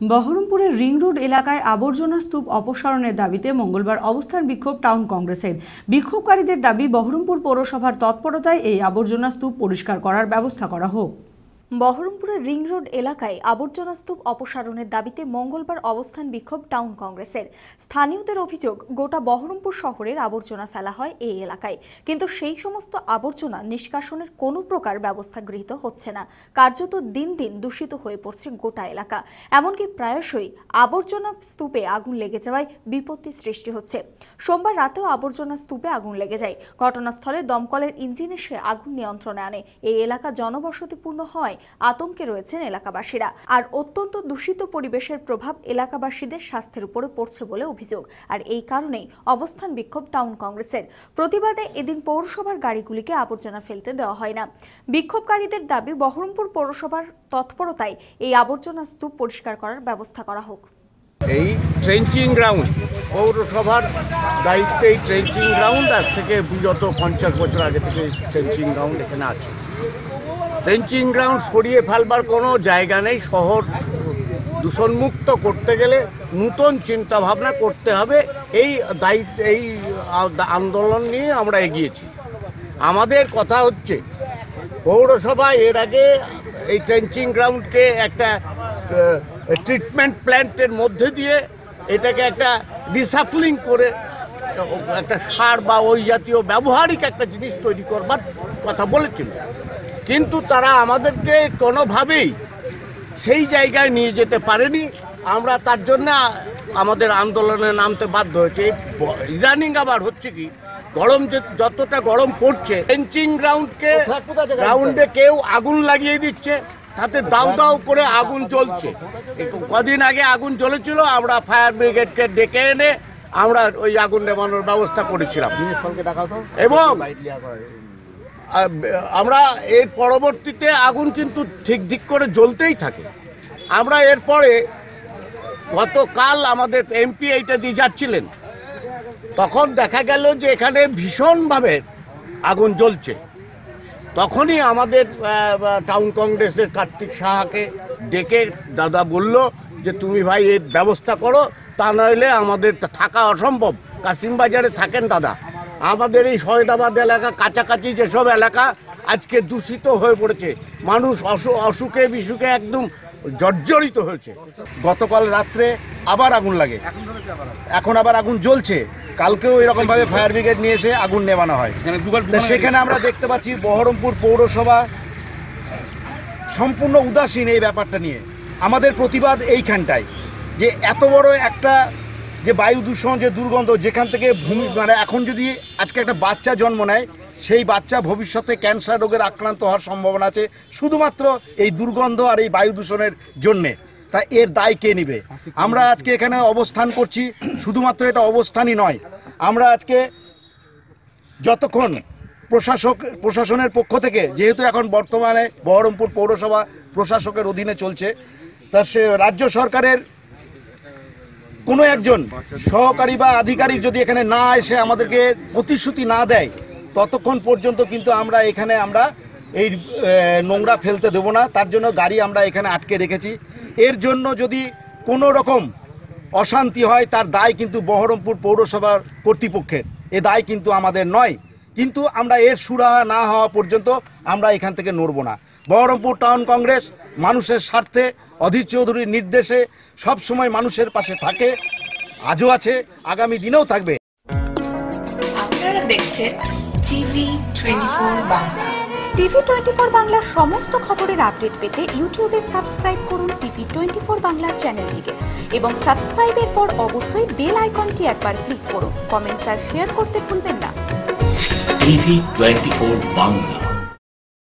বহরমপুরের ring road এলাকায় আবর্জনা স্তূপ অপসারণের দাবিতে মঙ্গলবার অবস্থান বিক্ষোভ টাউন কংগ্রেসের। বিক্ষোভকারীদের দাবি, বহরমপুর পৌরসভার তৎপরতায় এই আবর্জনা স্তূপ পরিষ্কার করার ব্যবস্থা করা হোক। বহরমপুরের রিং রোড এলাকায় আবর্জনা স্তূপ অপসারণের দাবিতে মঙ্গলবার অবস্থান বিক্ষোভ টাউন কংগ্রেসের। স্থানীয়দের অভিযোগ, গোটা বহরমপুর শহরের আবর্জনা ফেলা হয় এই এলাকায়। কিন্তু সেই সমস্ত আবর্জনা নিষ্কাশনের কোনো প্রকার ব্যবস্থা গৃহীত হচ্ছে না। কার্যত দিন দিন দূষিত হয়ে পড়ছে গোটা এলাকা। এমনকি প্রায়শই আবর্জনা স্তূপে আগুন লেগে যাওয়ায় বিপত্তি সৃষ্টি হচ্ছে। সোমবার রাতেও আবর্জনা স্তূপে আগুন লেগে যায়। ঘটনাস্থলে দমকলের ইঞ্জিন এসে আগুন নিয়ন্ত্রণে আনে। এই এলাকা জনবসতিপূর্ণ হয় আতঙ্কে রয়েছেন এলাকাবাসীরা। আর অত্যন্ত দূষিত পরিবেশের প্রভাব এলাকাবাসীদের স্বাস্থ্যের উপরে পড়ছে বলে অভিযোগ। আর এই কারণেই অবস্থান বিক্ষোভ টাউন কংগ্রেসের। প্রতিবাদে এদিন পৌরসভার গাড়িগুলিকে আবর্জনা ফেলতে দেওয়া হয় না। বিক্ষোভকারীদের দাবি, বহরমপুর পৌরসভার তৎপরতায় এই আবর্জনা স্তূপ পরিষ্কার করার ব্যবস্থা করা হোক। এই ট্রেঞ্চিং গ্রাউন্ড পৌরসভার দায়িত্বে এই ট্রেঞ্চিং গ্রাউন্ড আজ থেকে বিগত পঞ্চাশ বছর আগে থেকে ট্রেঞ্চিং গ্রাউন্ড এখানে আছে। ট্রেঞ্চিং গ্রাউন্ড সরিয়ে ফেলবার কোনো জায়গা নেই। শহর দূষণমুক্ত করতে গেলে নূতন চিন্তা ভাবনা করতে হবে। এই দায়িত্ব, এই আন্দোলন নিয়ে আমরা এগিয়েছি। আমাদের কথা হচ্ছে, পৌরসভা এর আগে এই ট্রেঞ্চিং গ্রাউন্ডকে একটা ট্রিটমেন্ট প্ল্যান্টের মধ্যে দিয়ে এটাকে একটা রিসাফলিং করে একটা সার বা ওই জাতীয় ব্যবহারিক একটা জিনিস তৈরি করবার কথা বলেছিল। কিন্তু তারা আমাদেরকে কোনোভাবেই সেই জায়গায় নিয়ে যেতে পারেনি। আমরা তার জন্য আমাদের আন্দোলনে নামতে বাধ্য হয়েছে। ইদানিং আবার হচ্ছে কি গরম যে যতটা গরম পড়ছে ফেন্সিং গ্রাউন্ডকে গ্রাউন্ডে কেউ আগুন লাগিয়ে দিচ্ছে তাতে দাউ দাউ করে আগুন জ্বলছে। কদিন আগে আগুন জ্বলেছিল আমরা ফায়ার ব্রিগেডকে ডেকে এনে আমরা ওই আগুন নেবানোর ব্যবস্থা করেছিলাম। এবং আমরা এর পরবর্তীতে আগুন কিন্তু ঠিক ঠিক করে জ্বলতেই থাকে। আমরা এরপরে গতকাল আমাদের এমপি এইটা দিয়ে যাচ্ছিলেন। তখন দেখা গেল যে এখানে ভীষণভাবে আগুন জ্বলছে। তখনই আমাদের টাউন কংগ্রেসের কার্তিক সাহাকে ডেকে দাদা বলল যে তুমি ভাই এর ব্যবস্থা করো তা নইলে আমাদের থাকা অসম্ভব। কাসিমবাজারে থাকেন দাদা। আমাদের এই সয়দাবাদ এলাকা কাছাকাছি যেসব এলাকা আজকে দূষিত হয়ে পড়েছে মানুষ অসু- অসুখে বিসুখে একদম জর্জরিত হয়েছে। গতকাল রাত্রে আবার আগুন লাগে। এখন আবার আগুন জ্বলছে। কালকেও এরকম ভাবে ফায়ার ব্রিগেড নিয়ে এসে আগুন নেভানো হয়। সেখানে আমরা দেখতে পাচ্ছি বহরমপুর পৌরসভা সম্পূর্ণ উদাসীন এই ব্যাপারটা নিয়ে। আমাদের প্রতিবাদ এইখানটায়। যে এত বড় একটা যে বায়ু দূষণ, যে দুর্গন্ধ, যেখান থেকে ভূমি মানে এখন যদি আজকে একটা বাচ্চা জন্ম নেয়, সেই বাচ্চা ভবিষ্যতে ক্যান্সার রোগের আক্রান্ত হওয়ার সম্ভাবনা আছে, শুধুমাত্র এই দুর্গন্ধ আর এই বায়ু দূষণের জন্যে। তা এর দায় কে নেবে? আমরা আজকে এখানে অবস্থান করছি, শুধুমাত্র এটা অবস্থানই নয়। আমরা আজকে যতক্ষণ প্রশাসক, প্রশাসনের পক্ষ থেকে, যেহেতু এখন বর্তমানে বহরমপুর পৌরসভা প্রশাসকের অধীনে চলছে, তা সে রাজ্য সরকারের কোনো একজন সহকারী বা আধিকারিক যদি এখানে না এসে আমাদেরকে প্রতিশ্রুতি না দেয়, ততক্ষণ পর্যন্ত কিন্তু আমরা এখানে আমরা এই নোংরা ফেলতে দেবো না। তার জন্য গাড়ি আমরা এখানে আটকে রেখেছি। এর জন্য যদি কোনো রকম অশান্তি হয়, তার দায় কিন্তু বহরমপুর পৌরসভার কর্তৃপক্ষের। এ দায় কিন্তু আমাদের নয়। কিন্তু আমরা এর সুরাহা না হওয়া পর্যন্ত আমরা এখান থেকে নড়ব না। বহরমপুর টাউন কংগ্রেস মানুষের স্বার্থে অধীর চৌধুরীর নির্দেশে সব সময় মানুষের পাশে থাকে আজও আছে আগামী দিনেও থাকবে। আপনারা দেখছেন TV twenty four Bangla. TV twenty four বাংলার সমস্ত খবরের আপডেট পেতে ইউটিউবে সাবস্ক্রাইব করুন টিভি টোয়েন্টি ফোর বাংলা চ্যানেলটিকে এবং সাবস্ক্রাইবের পর অবশ্যই বেল আইকনটি একবার ক্লিক করুন। কমেন্টস আর শেয়ার করতে ভুলবেন না। TV twenty four Bangla.